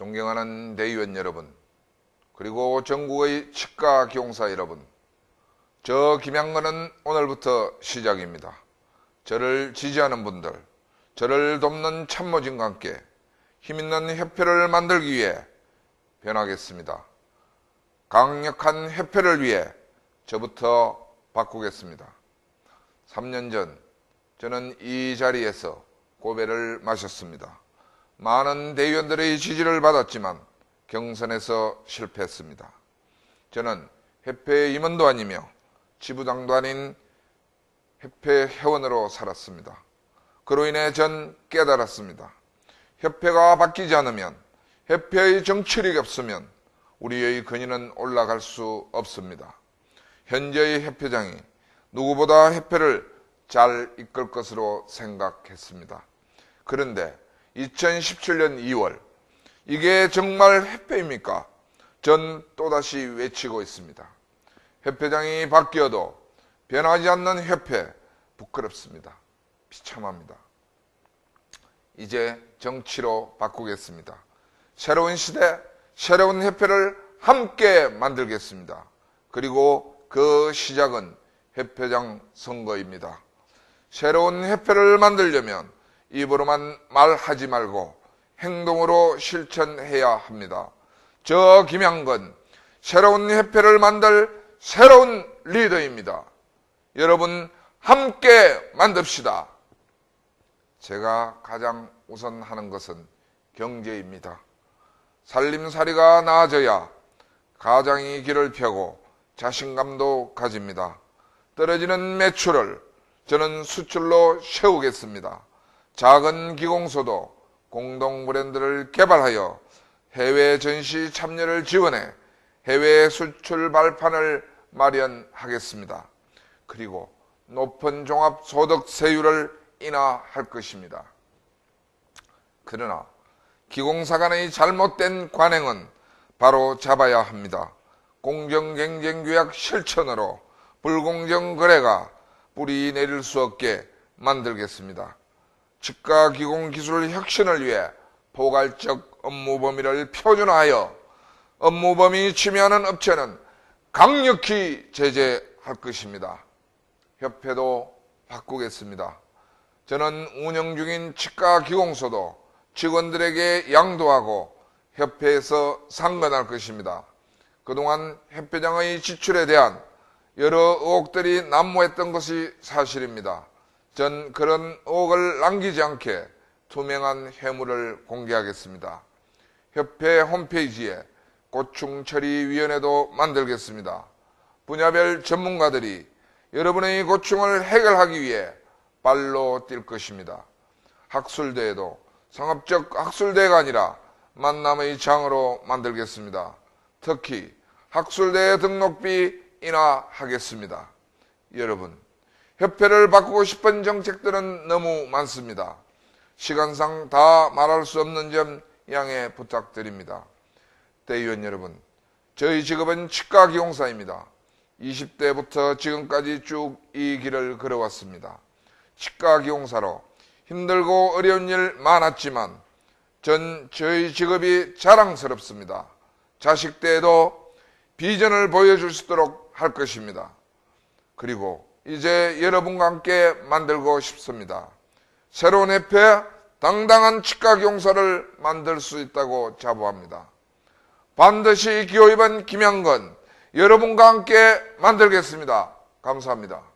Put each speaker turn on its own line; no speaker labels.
존경하는 대의원 여러분, 그리고 전국의 치과 기용사 여러분, 저 김양건은 오늘부터 시작입니다. 저를 지지하는 분들, 저를 돕는 참모진과 함께 힘있는 협회를 만들기 위해 변하겠습니다. 강력한 협회를 위해 저부터 바꾸겠습니다. 3년 전 저는 이 자리에서 고배를 마셨습니다. 많은 대의원들의 지지를 받았지만 경선에서 실패했습니다. 저는 협회 임원도 아니며 지부장도 아닌 협회 회원으로 살았습니다. 그로 인해 전 깨달았습니다. 협회가 바뀌지 않으면 협회의 정치력이 없으면 우리의 근위는 올라갈 수 없습니다. 현재의 협회장이 누구보다 협회를 잘 이끌 것으로 생각했습니다. 그런데 2017년 2월 이게 정말 협회입니까? 전 또다시 외치고 있습니다. 협회장이 바뀌어도 변하지 않는 협회 부끄럽습니다. 비참합니다. 이제 정치로 바꾸겠습니다. 새로운 시대, 새로운 협회를 함께 만들겠습니다. 그리고 그 시작은 협회장 선거입니다. 새로운 협회를 만들려면 입으로만 말하지 말고 행동으로 실천해야 합니다. 저 김양건 새로운 협회를 만들 새로운 리더입니다. 여러분 함께 만듭시다. 제가 가장 우선 하는 것은 경제입니다. 살림살이가 나아져야 가장이 길을 펴고 자신감도 가집니다. 떨어지는 매출을 저는 수출로 채우겠습니다. 작은 기공소도 공동 브랜드를 개발하여 해외 전시 참여를 지원해 해외 수출 발판을 마련하겠습니다. 그리고 높은 종합소득세율을 인하할 것입니다. 그러나 기공사 간의 잘못된 관행은 바로 잡아야 합니다. 공정경쟁규약 실천으로 불공정 거래가 뿌리 내릴 수 없게 만들겠습니다. 치과 기공 기술 혁신을 위해 포괄적 업무 범위를 표준화하여 업무 범위 침해하는 업체는 강력히 제재할 것입니다. 협회도 바꾸겠습니다. 저는 운영 중인 치과 기공소도 직원들에게 양도하고 협회에서 상관할 것입니다. 그동안 협회장의 지출에 대한 여러 의혹들이 난무했던 것이 사실입니다. 전 그런 의혹을 남기지 않게 투명한 회물을 공개하겠습니다. 협회 홈페이지에 고충 처리위원회도 만들겠습니다. 분야별 전문가들이 여러분의 고충을 해결하기 위해 발로 뛸 것입니다. 학술대회도 상업적 학술대회가 아니라 만남의 장으로 만들겠습니다. 특히 학술대회 등록비 인하하겠습니다. 여러분, 협회를 바꾸고 싶은 정책들은 너무 많습니다. 시간상 다 말할 수 없는 점 양해 부탁드립니다. 대의원 여러분, 저희 직업은 치과 기용사입니다. 20대부터 지금까지 쭉 이 길을 걸어왔습니다. 치과 기용사로 힘들고 어려운 일 많았지만 전 저희 직업이 자랑스럽습니다. 자식 때에도 비전을 보여줄 수 있도록 할 것입니다. 그리고 이제 여러분과 함께 만들고 싶습니다. 새로운 협회 당당한 치과 기용사를 만들 수 있다고 자부합니다. 반드시 기호 2번 김양건 여러분과 함께 만들겠습니다. 감사합니다.